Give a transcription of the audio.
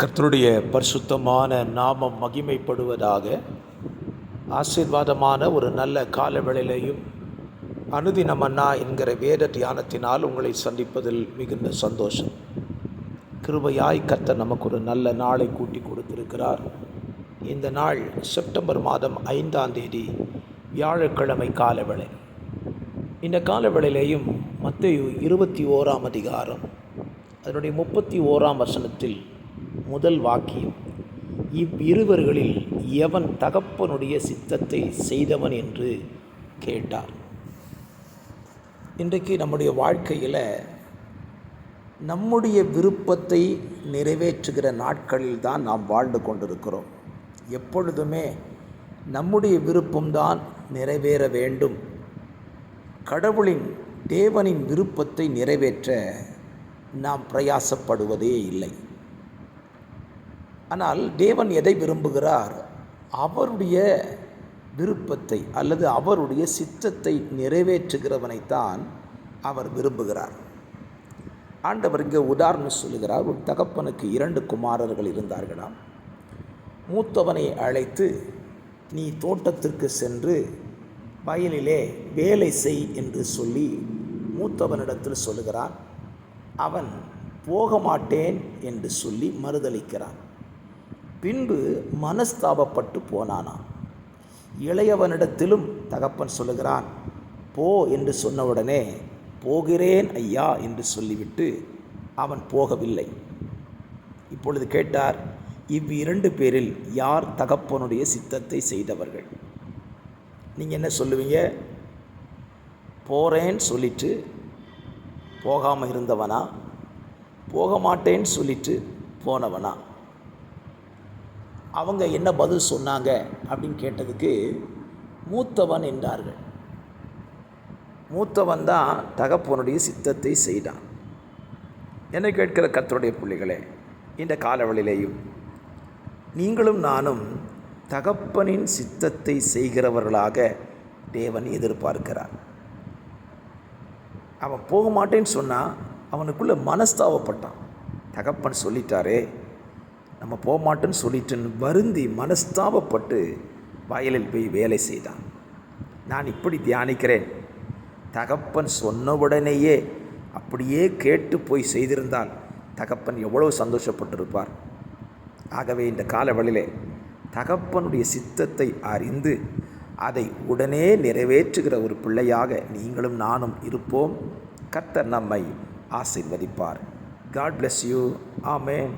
கர்த்தருடைய பரிசுத்தமான நாமம் மகிமைப்படுவதாக ஆசீர்வாதமான ஒரு நல்ல கால வேளையிலையும் அனுதினம் அண்ணா என்கிற வேத தியானத்தினால் உங்களை சந்திப்பதில் மிகுந்த சந்தோஷம். கிருபையாய் கர்த்தர் நமக்கு ஒரு நல்ல நாளை கூட்டி கொடுத்திருக்கிறார். இந்த நாள் செப்டம்பர் மாதம் ஐந்தாம் தேதி வியாழக்கிழமை காலவேளை இந்த காலவேளையிலேயும் மத்தேயு இருபத்தி ஓராம் அதிகாரம் அதனுடைய முப்பத்தி ஓராம் வசனத்தில் முதல் வாக்கியம் இவ்விருவர்களில் எவன் தகப்பனுடைய சித்தத்தை செய்தவன் என்று கேட்டார். இன்றைக்கு நம்முடைய வாழ்க்கையில் நம்முடைய விருப்பத்தை நிறைவேற்றுகிற நாட்களில் தான் நாம் வாழ்ந்து கொண்டிருக்கிறோம். எப்பொழுதுமே நம்முடைய விருப்பம்தான் நிறைவேற வேண்டும். கடவுளின் தேவனின் விருப்பத்தை நிறைவேற்ற நாம் பிரயாசப்படுவதே இல்லை. ஆனால் தேவன் எதை விரும்புகிறார்? அவருடைய விருப்பத்தை அல்லது அவருடைய சித்தத்தை நிறைவேற்றுகிறவனைத்தான் அவர் விரும்புகிறார். ஆண்டவர் இங்கே உதாரணம் சொல்லுகிறார். ஒரு தகப்பனுக்கு இரண்டு குமாரர்கள் இருந்தார்களாம். மூத்தவனை அழைத்து நீ தோட்டத்திற்கு சென்று வயலிலே வேலை செய் என்று சொல்லி மூத்தவனிடத்தில் சொல்லுகிறான். அவன் போக மாட்டேன் என்று சொல்லி மறுதளிக்கிறான் பின்பு மனஸ்தாபப்பட்டு போனானாம். இளையவனிடத்திலும் தகப்பன் சொல்லுகிறான் போ என்று சொன்னவுடனே போகிறேன் ஐயா என்று சொல்லிவிட்டு அவன் போகவில்லை. இப்பொழுது கேட்டார் இவ்விரண்டு பேரில் யார் தகப்பனுடைய சித்தத்தை செய்தவர்கள்? நீங்கள் என்ன சொல்லுவீங்க? போகிறேன்னு சொல்லிட்டு போகாமல் இருந்தவனா? போக மாட்டேன்னு சொல்லிட்டு போனவனா? அவங்க என்ன பதில் சொன்னாங்க அப்படின்னு கேட்டதுக்கு மூத்தவன் என்றார்கள். மூத்தவன் தான் தகப்பனுடைய சித்தத்தை செய்தான். என்னை கேட்கிற கத்தருடைய பிள்ளைகளே இந்த காலவழிலேயும் நீங்களும் நானும் தகப்பனின் சித்தத்தை செய்கிறவர்களாக தேவன் எதிர்பார்க்கிறார். அவன் போக மாட்டேன்னு சொன்னால் அவனுக்குள்ளே மனஸ்தாவப்பட்டான் தகப்பன் சொல்லிட்டாரே நம்ம போகமாட்டோன்னு சொல்லிட்டுன்னு சொல்லிட்டு வருந்தி மனஸ்தாபப்பட்டு வயலில் போய் வேலை செய்தான். நான் இப்படி தியானிக்கிறேன். தகப்பன் சொன்னவுடனேயே அப்படியே கேட்டு போய் செய்திருந்தால் தகப்பன் எவ்வளவு சந்தோஷப்பட்டிருப்பார். ஆகவே இந்த காலவழிலே தகப்பனுடைய சித்தத்தை அறிந்து அதை உடனே நிறைவேற்றுகிற ஒரு பிள்ளையாக நீங்களும் நானும் இருப்போம். கர்த்தர் நம்மை ஆசிர்வதிப்பார். God bless you amen